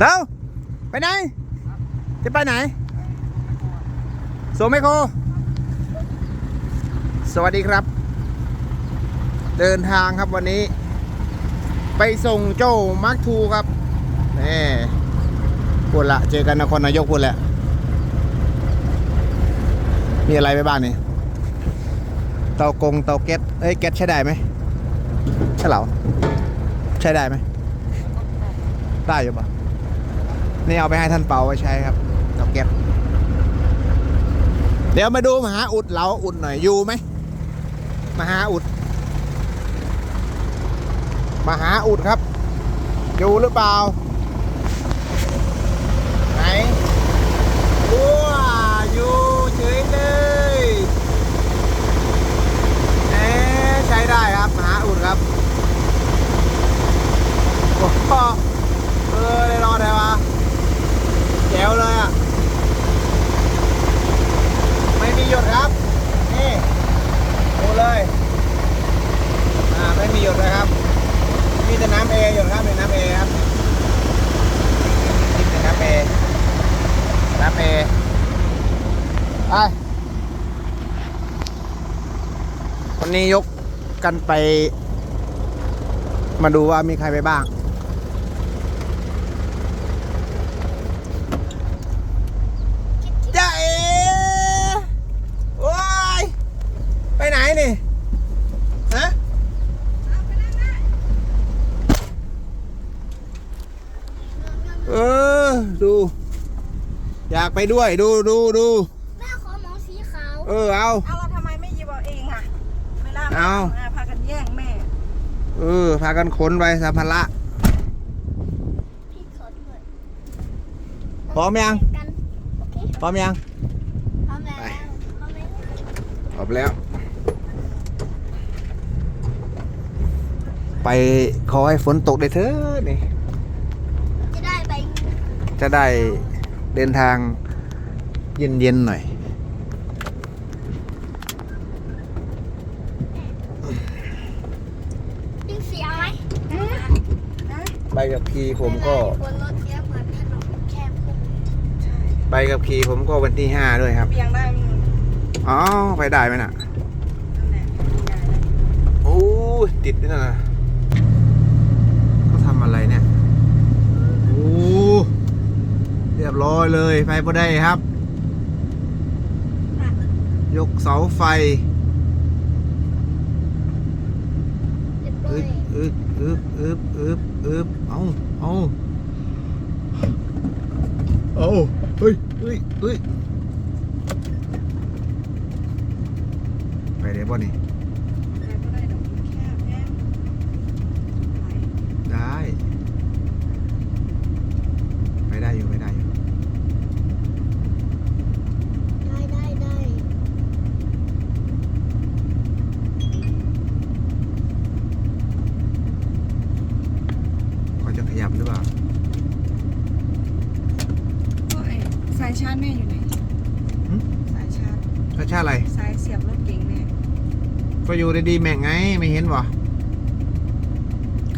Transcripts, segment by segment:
แล้วไปไหน จะไปไหนโซไมโคร สวัสดีครับ เดินทางครับวันนี้ ไปส่งโจ้มาร์คทูครับนี่พูดละเจอกันนครนายกพูดแหละ มีอะไรไปบ้างนี่ เตากงเตาแก๊สเอ้ยแก๊สใช้ได้ไหมใช่เหรอใช้ได้ไหมได้อยู่ปะ นี่เอาไปให้ท่านเปาไว้ใช้ครับเตาแก๊สเดี๋ยวมาดูมหาอุดเหลาอุดหน่อยอยู่ไหมมหาอุดมหาอุดครับ อยู่หรือเปล่าไหนว้าอยู่เฉยเลยเอ๊ะใช้ได้ครับ มหาอุดครับ โอ้โหเออได้รอดได้วะแจ๋วเลยอะ ไม่มีหยดครับ นี่ดูเลย อ่า ไม่มีหย ดนะครับ มีแต่น้ำเอหยดครับเป็นน้ำเอครับนี่เป็นน้ำเอน้ำเอไปวันนี้ยกกันไป มาดูว่ามีใครไปบ้าง จ้าเอว้ายไปไหนนี่ ฮะ เออ ดู อยากไปด้วยดูดูดูแม่ขอหมอสีขาวเออเอา เอาเราทำไมไม่หยิบเอาเองอะเวลาเอาอะพากันแย่งแม่เออ พากันขนไปสัมภาระพี่ขอด้วยพร้อมยังกันโอเคพร้อมยังพร้อมแล้วไปพร้อมแล้วพร้อมแล้ว ไปขอให้ฝนตกได้เถอะนี่จะได้ไปจะได้ เดินทางเย็นๆหน่อย ยิงเสียงไหมใบกับขี่ผมก็ บนรถเสียเหมือนถนนแคบคุกใบกับขี่ผมก็วันที่ห้าด้วยครับ เบียงได้มั้ยอ๋อ ไปได้ไหมน่ะ นั่นแหละยายเลยโอ้ยติดนี่นะเขาทำอะไรเนี่ย โอ้เรียบร้อย เลยไฟบ่ได้ครับ ยกเสาไฟเรียบร้ออึยบอึบอึบอึบอึบอึบเอาเอาเอาเฮ้ยเฮ้ยเฮ้ยไปได้บ่นี่ ใครก็ได้ดอกมันแคบแง่ไหล ได้ ไปได้อยู่ไปได้อยู่ ได้ได้ได้ เขาจะขยับหรือเปล่า ก็ไอ้สายชาร์จแม่อยู่ไหน หึ สายชาร์จ เขาชาติ อะไร สายเสียบรถเก๋งแม่ก็อยู่ในดีแม็กไงไม่เห็นวะ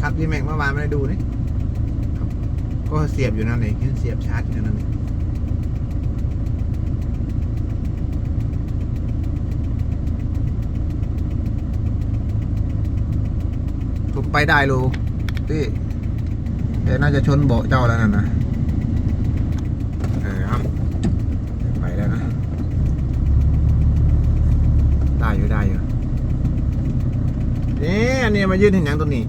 ครับดีแม็กเมื่อวานไม่ได้ดูนี่ครับก็เสียบอยู่นั่นเองเห็นเสียบชาร์จอยู่นั่นเองผมไปได้ลูกพี่แต่น่าจะชนเบาะเจ้าแล้วนั่นนะเออครับไปแล้วนะ ได้อยู่ได้อยู่ นี่ยมายืนเห็นยังตัวนี้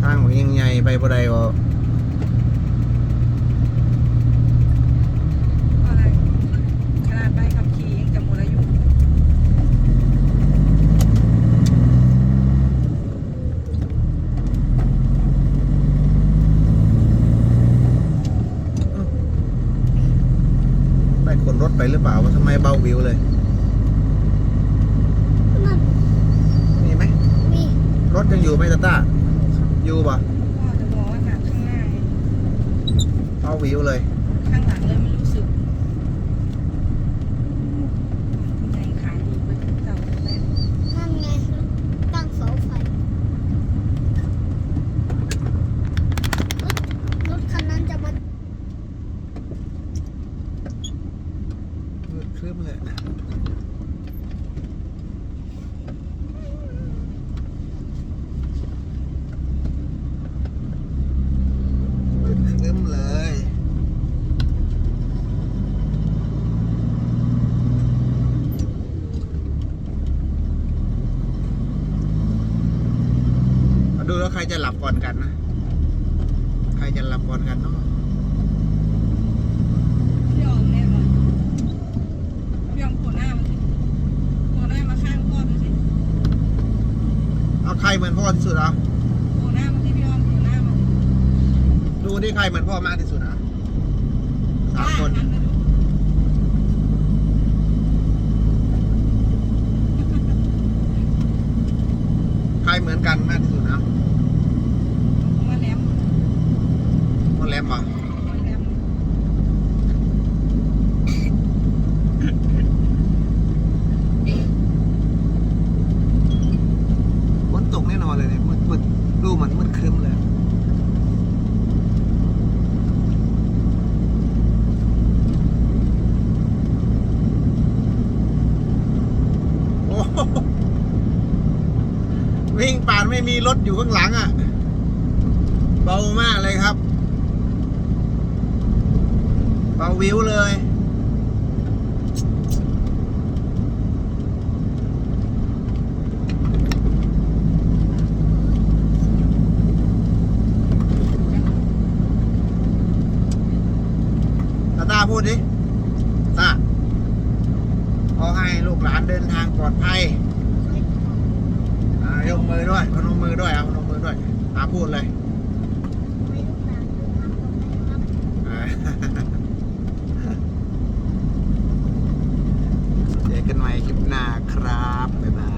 ทางมันยังใหญ่ไปบ่ได้ก็ อะไรขนาดใบขับขี่ยังจะหมดอายุ ได้คนรถไปหรือเปล่าว่าทำไมเบาวิวเลย นั่นมีไหมมีรถยังอยู่ไหมตาต้าอยู่ป่ะพ่อจะบอกว่าหนักข้างหน้าไงเบาวิวเลย ข้างหลังเลยไม่รู้สึกคุณยายขายดีกว่าเก่าแต่ นั่นไงตั้งเสาไฟ แล้วใครจะหลับก่อนกันนะ ใครจะหลับก่อนกันเนาะพี่ออมแน่เลยพี่ออมโผล่หน้ามาสิโผล่หน้ามาข้างพ่อดูสิเอาใครเหมือนพ่อที่สุดเอาโผล่หน้ามาสิพี่ออมโผล่หน้ามาสิดูที่ใครเหมือนพ่อมากที่สุดอะสามคน หันมาดูใครเหมือนกันมากที่สุดนะ มาแหลม พ่อแหลมเหรอ มาแหลม ฝนตกแน่นอนเลยเนี่ยมืดมืดดูเหมือนมืดครึ้มเลย โอ้โหวิ่งป่านไมีรถอยู่ข้างหลังอะ เบามากเลยครับ เบาวิวเลย ตาตาพูดดิ ตาขอให้ลูกหลานเดินทางปลอดภัยายกมือด้วยพนมมือด้วยเอาพนมมือด้วยอาพูดเลยเจอกันใหม่คลิปหน้าครับ บ๊ายบาย